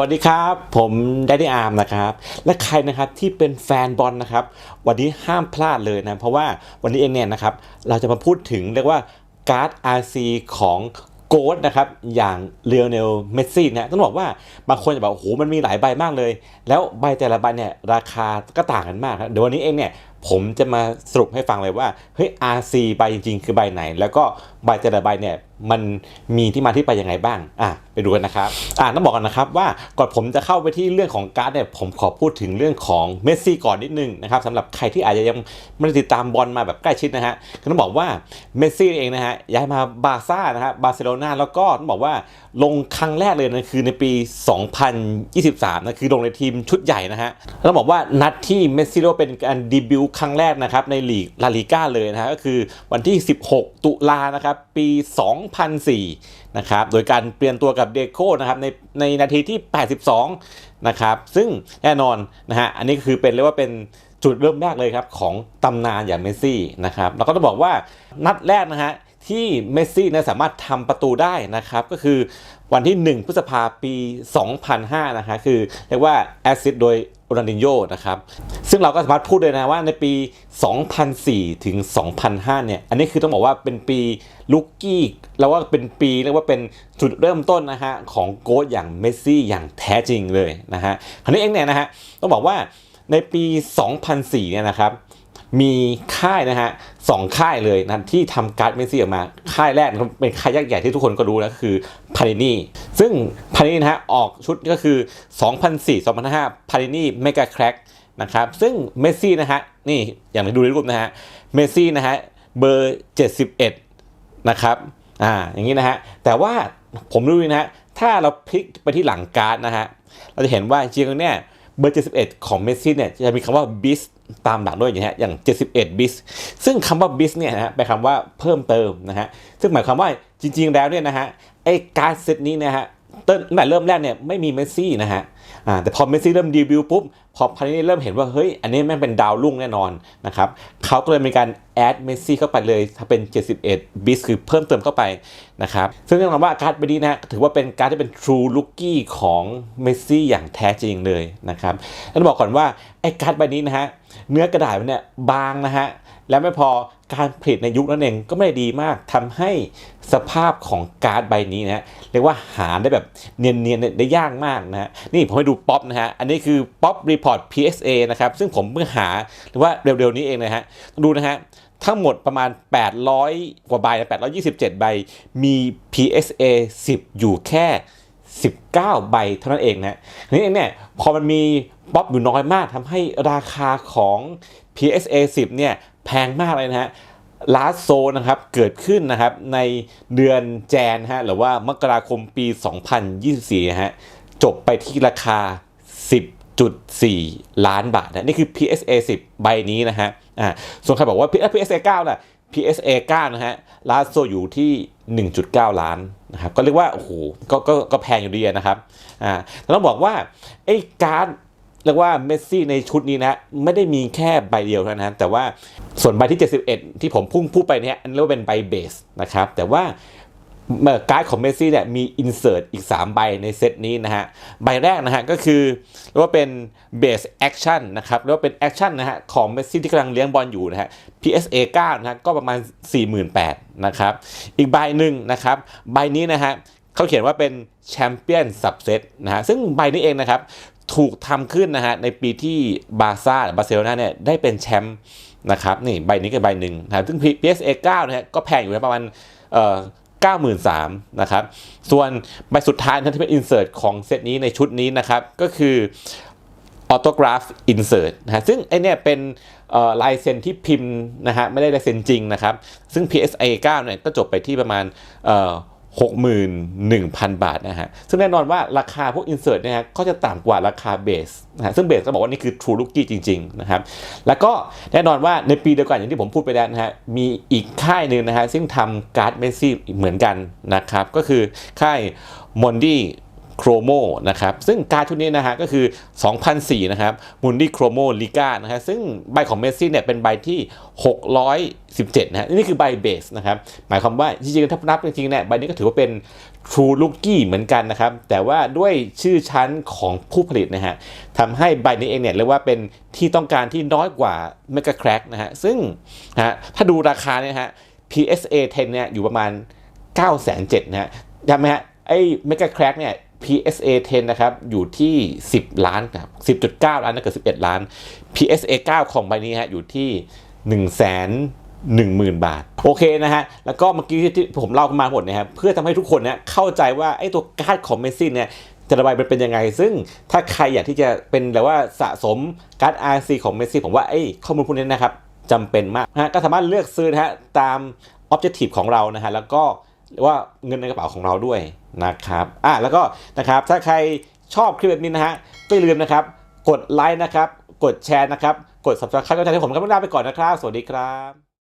วัสดีครับ ผมแดดดี้อาร์มนะครับ และใครนะครับที่เป็นแฟนบอลนะครับ วันนี้ห้ามพลาดเลยนะเพราะว่าวันนี้เองเนี่ยนะครับเราจะมาพูดถึงเรียกว่าการ์ด RC ของโกดนะครับอย่างเรียวเนลเมสซี่นะต้องบอกว่าบางคนจะบอกโอ้โหมันมีหลายใบมากเลย แล้วใบแต่ละใบเนี่ยราคาก็ต่างกันมากครับเดี๋ยววันนี้เองเนี่ยผมจะมาสรุปให้ฟังเลยว่าเฮ้ย RC ใบจริง ๆ คือใบไหน แล้วก็ ใบแต่ละใบเนี่ยมันมีที่มาที่ไปยังไงบ้างอะไปดูกันนะครับอะต้องบอกกันนะครับว่าก่อนผมจะเข้าไปที่เรื่องของการ์ดเนี่ยผมขอพูดถึงเรื่องของเมสซี่ก่อนนิดนึงนะครับสำหรับใครที่อาจจะยังไม่ได้ติดตามบอลมาแบบใกล้ชิดนะฮะก็ต้องบอกว่าเมสซี่เองนะฮะย้ายมาบาร์ซ่านะครับบาร์เซโลนาแล้วก็ต้องบอกว่าลงครั้งแรกเลยนะคือในปี 2023นะคือลงในทีมชุดใหญ่นะฮะต้องบอกว่านัดที่เมสซี่โเป็นการดีบิวต์ครั้งแรกนะครับในลีกลาลิก้าเลยนะฮะก็คือวันที่ 16 ตุลานะครับปี 2004 นะครับ โดยการเปลี่ยนตัวกับเดโคนะครับในในนาทีที่ 82 นะครับ ซึ่งแน่นอนนะฮะ อันนี้คือเป็นเรียกว่าเป็นจุดเริ่มแรกเลยครับ ของตำนานอย่างเมสซี่นะครับ แล้วก็ต้องบอกว่านัดแรกนะฮะที่เมสซี่นี่ยสามารถทำประตูได้นะครับ ก็คือวันที่ 1 พฤษภาปี 2005 นะฮะคือเรียกว่าแอสซิดโดยโรนัลดินโญนะครับ ซึ่งเราก็สามารถพูดเลยนะว่าในปี 2004 ถึง 2005 เนี่ย อันนี้คือต้องบอกว่าเป็นปีลุกกี้แล้วว่าเป็นปีเรียกว่าเป็นจุดเริ่มต้นนะฮะของโกดอย่างเมสซี่อย่างแท้จริงเลยนะฮะคราวนี้เองเนี่ยนะฮะต้องบอกว่าในปี 2004 เนี่ยนะครับมีค่ายนะฮะสองค่ายเลยนะที่ทำการ์ดเมสซี่ออกมา ค่ายแรกเป็นค่ายยักษ์ใหญ่ที่ทุกคนก็รู้นะคือพารินีซึ่งพารินีนะฮะออกชุดก็คือ 2004-2005พารินีเมกาแครก นะครับซึ่งเมสซี่นะฮะนี่อย่างที่ดูในรูปนะฮะเมสซี่นะฮะเบอร์ 71 นะครับอ่าอย่างนี้นะฮะแต่ว่าผมดูนะฮะถ้าเราพลิกไปที่หลังการ์ดนะฮะเราจะเห็นว่าจริงๆเนี่ยเบอร์ 71 ของเมสซี่เนี่ยจะมีคำว่าบิสตามหลังด้วยอย่างเงี้ยอย่าง 71บิสซึ่งคำว่าบิสเนี่ยนะฮะแปลคำว่าเพิ่มเติมนะฮะซึ่งหมายความว่าจริงๆแล้วเนี่ยนะฮะไอ้การ์ดเซตนี้นะฮะ ต้นตั้งแต่เริ่มแรกเนี่ยไม่มีเมสซี่นะฮะอ่าแต่พอเมสซี่เริ่มดีบิวปุ๊บพอพารินีเริ่มเห็นว่าเฮ้ยอันนี้แม่งเป็นดาวรุ่งแน่นอนนะครับเขาก็เลยมีการแอดเมสซี่เข้าไปเลยถ้าเป็น 71 บิสคือเพิ่มเติมเข้าไปนะครับซึ่งแน่นอนว่าการ์ดใบนี้นะฮะถือว่าเป็นการ์ดที่เป็น True Rookie ของเมสซี่อย่างแท้จริงเลยนะครับต้องบอกก่อนว่าไอ้การ์ดใบนี้นะฮะ เนื้อกระดาษมันเนี่ยบางนะฮะ แล้วไม่พอการผลิตในยุคนั้นเองก็ไม่ได้ดีมากทำให้สภาพของการ์ดใบนี้นะฮะเรียกว่าหาได้แบบเนียนๆได้ยากมากนะฮะนี่ผมให้ดูป๊อปนะฮะ อันนี้คือป๊อปรีพอร์ต PSA นะครับ ซึ่งผมเพิ่งหาหรือว่าเร็วๆนี้เองนะฮะดูนะฮะทั้งหมดประมาณ 800 กว่าใบนะ827 ใบ มี PSA 10 อยู่แค่ 19 ใบเท่านั้นเองนะนี่เองเนี่ย พอมันมี ป๊อปอยู่น้อยมากทำให้ราคาของ PSA 10 เนี่ยแพงมากเลยนะฮะลาสโซนะครับเกิดขึ้นนะครับในเดือนแจนฮะหรือว่ามกราคมปี 2024นะฮะจบไปที่ราคา 10.4 ล้านบาทนะนี่คือ PSA 10 ใบนี้นะฮะอ่าส่วนใครบอกว่า PSA 9 น่ะ PSA 9 นะฮะลาสโซอยู่ที่ 1.9 ล้านนะครับก็เรียกว่าโอ้โหก็ก็ก็แพงอยู่ดีนะครับอ่าแต่ต้องบอกว่าไอ้การ์ด เรียกว่าเมสซี่ในชุดนี้นะ ไม่ได้มีแค่ใบเดียวเท่านั้นแต่ว่าส่วนใบที่ 71 ที่ผมพุ่งพูดไปเนี่ยอันนี้เรียกว่าเป็นใบเบสนะครับแต่ว่าการ์ดของเมสซี่เนี่ยมีอินเสิร์ตอีก 3 ใบในเซตนี้นะฮะ ใบแรกนะฮะก็คือเรียกว่าเป็นเบสแอคชั่นนะครับเรียกว่าเป็นแอคชั่นนะฮะของเมสซี่ที่กำลังเลี้ยงบอลอยู่นะฮะ PSA 9นะฮะก็ประมาณ 48,000นะครับ อีกใบหนึ่งนะครับ ใบนี้นะฮะเขาเขียนว่าเป็นแชมเปี้ยนสับเซตนะฮะ ซึ่งใบนี้เองนะครับ ถูกทำขึ้นนะฮะในปีที่บาร์ซ่าบาร์เซโลนาเนี่ยได้เป็นแชมป์นะครับนี่ใบนี้กับใบหนึ่งนะครับซึ่ง PSA 9นะฮะก็แพงอยู่นะประมาณเอ่อ93,000นะครับ ส่วนใบสุดท้ายนะที่เป็นอินเสิร์ตของเซตนี้ในชุดนี้นะครับ ก็คือออโตกราฟอินเสิร์ตนะฮะซึ่งไอเนี่ยเป็นลายเซ็นที่พิมพ์นะฮะไม่ได้ลายเซ็นจริงนะครับ ซึ่ง PSA 9เนี่ยก็จบไปที่ประมาณเอ่อ 61,000 บาทนะฮะ ซึ่งแน่นอนว่าราคาพวก insert เนี่ยฮะก็จะต่ำกว่าราคาเบสนะฮะ ซึ่งเบสก็บอกว่านี่คือ true rookie จริง ๆ นะครับ แล้วก็แน่นอนว่าในปีเดียวกันอย่างที่ผมพูดไปแล้วนะฮะ มีอีกค่ายหนึ่งนะฮะ ซึ่งทำการ์ดเมสซี่เหมือนกันนะครับ ก็คือค่ายมอนดี้ โครโมนะครับซึ่งการชุดนี้นะฮะก็คือ 2004 นะครับมุนดี้โครโมลิก้านะฮะซึ่งใบของเมสซี่เนี่ยเป็นใบที่ 617 นะฮะนี่คือใบเบสนะครับหมายความว่าจริงๆถ้านับจริงๆเนี่ยใบนี้ก็ถือว่าเป็น True Rookie เหมือนกันนะครับ แต่ว่าด้วยชื่อชั้นของผู้ผลิตนะฮะทำให้ใบนี้เองเนี่ยเรียกว่าเป็นที่ต้องการที่น้อยกว่า Mega Crack นะฮะซึ่งนะฮะถ้าดูราคาเนี่ยฮะ PSA 10 เนี่ยอยู่ประมาณ 9 7 0 0 0นะฮะจำไหมฮะไอ้ Mega Crack เนี่ย PSA 10 นะครับ อยู่ที่ 10 ล้านครับ10.9 ล้านนะเกือบ11 ล้าน PSA 9 ของใบนี้ฮะอยู่ที่ 1 0 0 0 0 0 10,000 บาท โอเคนะฮะ แล้วก็เมื่อกี้ที่ผมเล่ามาหมดนะครับเพื่อทำให้ทุกคนเนี่ยเข้าใจว่าไอ้ตัวการ์ดของเมสซี่เนี่ยจะระบายมันเป็นยังไง ซึ่งถ้าใครอยากที่จะเป็นแบบว่าสะสมการ์ด RC ของเมสซี่ผมว่าไอ้ข้อมูลพวกนี้นะครับจำเป็นมากนะก็สามารถเลือกซื้อนะฮะตาม Objective ของเรานะฮะแล้วก็ ว่าเงินในกระเป๋าของเราด้วยนะครับอะแล้วก็นะครับถ้าใครชอบคลิปแบบนี้นะฮะก็อย่าลืมนะครับ กดไลค์นะครับ กดแชร์นะครับ กด subscribe ก็จะให้ผมก็ไม่ลาไปก่อนนะครับ สวัสดีครับ